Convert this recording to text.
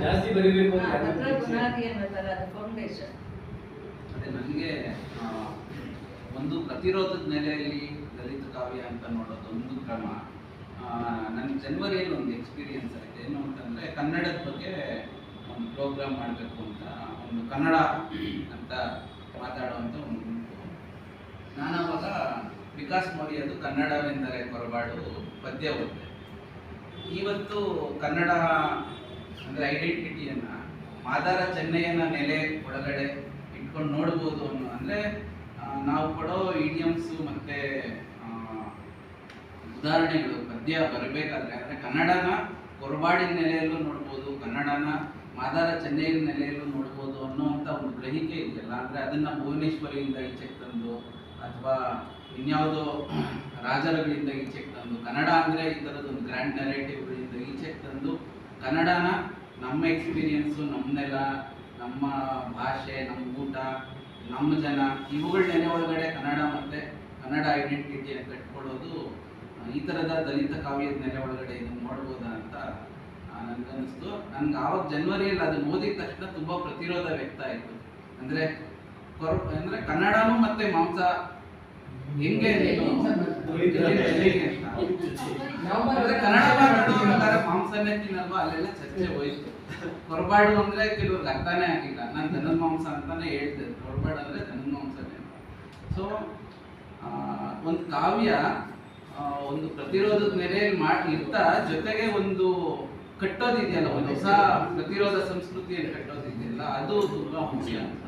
ಜಾಸ್ತಿ ಬರೀಬೇಕು ಅದು ನನಗೆ ಒಂದು ಪ್ರತಿರೋಧದ ನೆಲೆಯಲ್ಲಿ ದಲಿತ ಕಾವ್ಯ ಅಂತ ನೋಡೋದು ಒಂದು ಕ್ರಮ. ನನ್ನ ಜನ್ವರಿಯಲ್ಲಿ ಒಂದು ಎಕ್ಸ್ಪೀರಿಯನ್ಸ್ ಆಯಿತು. ಏನು ಅಂತಂದರೆ ಕನ್ನಡದ ಬಗ್ಗೆ ಒಂದು ಪ್ರೋಗ್ರಾಮ್ ಮಾಡಬೇಕು ಅಂತ ಒಂದು ಕನ್ನಡ ಅಂತ ಮಾತಾಡುವಂಥ ಒಂದು ಗುಂಪು ನಾನು ಅವಾಗ ವಿಕಾಸ್ ಮೋರಿಯದು ಕನ್ನಡವೆಂದರೆ ಕೊರಬಾಡು ಪದ್ಯ ಓದಿದೆ. ಇವತ್ತು ಕನ್ನಡ ಅಂದರೆ ಐಡೆಂಟಿಟಿಯನ್ನು ಮಾದಾರ ಚೆನ್ನೈಯನ್ನು ನೆಲೆ ಒಳಗಡೆ ಇಟ್ಕೊಂಡು ನೋಡ್ಬೋದು ಅನ್ನೋ ಅಂದರೆ ನಾವು ಕೊಡೋ ಇಡಿಯಮ್ಸು ಮತ್ತು ಉದಾಹರಣೆಗಳು ಪದ್ಯ ಬರಬೇಕಾದ್ರೆ ಅಂದರೆ ಕನ್ನಡನ ಕೊರಬಾಡಿನ ನೆಲೆಯಲ್ಲೂ ನೋಡ್ಬೋದು, ಕನ್ನಡನ ಮಾದಾರ ಚೆನ್ನೈನ ನೆಲೆಯಲ್ಲೂ ನೋಡ್ಬೋದು ಅನ್ನೋವಂಥ ಒಂದು ಗ್ರಹಿಕೆ ಇದೆಯಲ್ಲ. ಅಂದರೆ ಅದನ್ನು ಭುವನೇಶ್ವರಿಯಿಂದ ಈಚೆಗೆ ತಂದು ಅಥವಾ ಇನ್ಯಾವುದೋ ರಾಜರುಗಳಿಂದ ಈಚೆಗೆ ತಂದು, ಕನ್ನಡ ಅಂದರೆ ಈ ಥರದೊಂದು ಗ್ರ್ಯಾಂಡ್ ನೆರೇಟಿವ್ಗಳಿಂದ ಈಚೆಗೆ ತಂದು ಕನ್ನಡನ ನಮ್ಮ ಎಕ್ಸ್ಪೀರಿಯನ್ಸು ನಮ್ಮನ್ನೆಲ್ಲ ನೆಲ ನಮ್ಮ ಭಾಷೆ ನಮ್ಮ ಊಟ ನಮ್ಮ ಜನ ಇವುಗಳ ನೆಲೆ ಒಳಗಡೆ ಕನ್ನಡ ಮತ್ತು ಕನ್ನಡ ಐಡೆಂಟಿಟಿಯನ್ನು ಕಟ್ಕೊಳ್ಳೋದು ಈ ಥರದ ದಲಿತ ಕಾವ್ಯದ ನೆಲೆ ಒಳಗಡೆ ಇದನ್ನು ಮಾಡ್ಬೋದಾ ಅಂತ ನನಗನ್ನಿಸ್ತು ನನ್ಗೆ ಆವಾಗ ಜನ್ವರಿಯಲ್ಲಿ ಅದನ್ನ ಓದಿದ ತಕ್ಷಣ ತುಂಬ ಪ್ರತಿರೋಧ ವ್ಯಕ್ತ ಆಯಿತು. ಅಂದರೆ ಕೊರ ಅಂದರೆ ಕನ್ನಡನೂ ಮತ್ತು ಮಾಂಸ ಹೆಂಗೆ. ಕನ್ನಡ ತಿನ್ನಲ್ವಾ ಅಲ್ಲೆಲ್ಲ ಚರ್ಚೆ ಹೋಯ್ತು. ಹೊರಬಾಡು ಅಂದ್ರೆ ಕೆಲವ್ರಿಗೆ ಅರ್ಥನೇ ಆಗಿಲ್ಲ. ನಾನು ದನದ ಮಾಂಸ ಅಂತಾನೆ ಹೇಳ್ತೇನೆ ಹೊರಬಾಡು ಅಂದ್ರೆ ದನದ ಮಾಂಸನೇ ಸೊ ಒಂದು ಕಾವ್ಯ ಒಂದು ಪ್ರತಿರೋಧದ ನೆಲೆಯಲ್ಲಿ ಮಾಡಿ ಇರ್ತಾ ಜೊತೆಗೆ ಒಂದು ಕಟ್ಟೋದಿದೆಯಲ್ಲ, ಒಂದು ಹೊಸ ಪ್ರತಿರೋಧ ಸಂಸ್ಕೃತಿಯನ್ನು ಕಟ್ಟೋದಿದೆಯಲ್ಲ, ಅದು ತುಂಬಾ ಮುಖ್ಯ ಅಂತ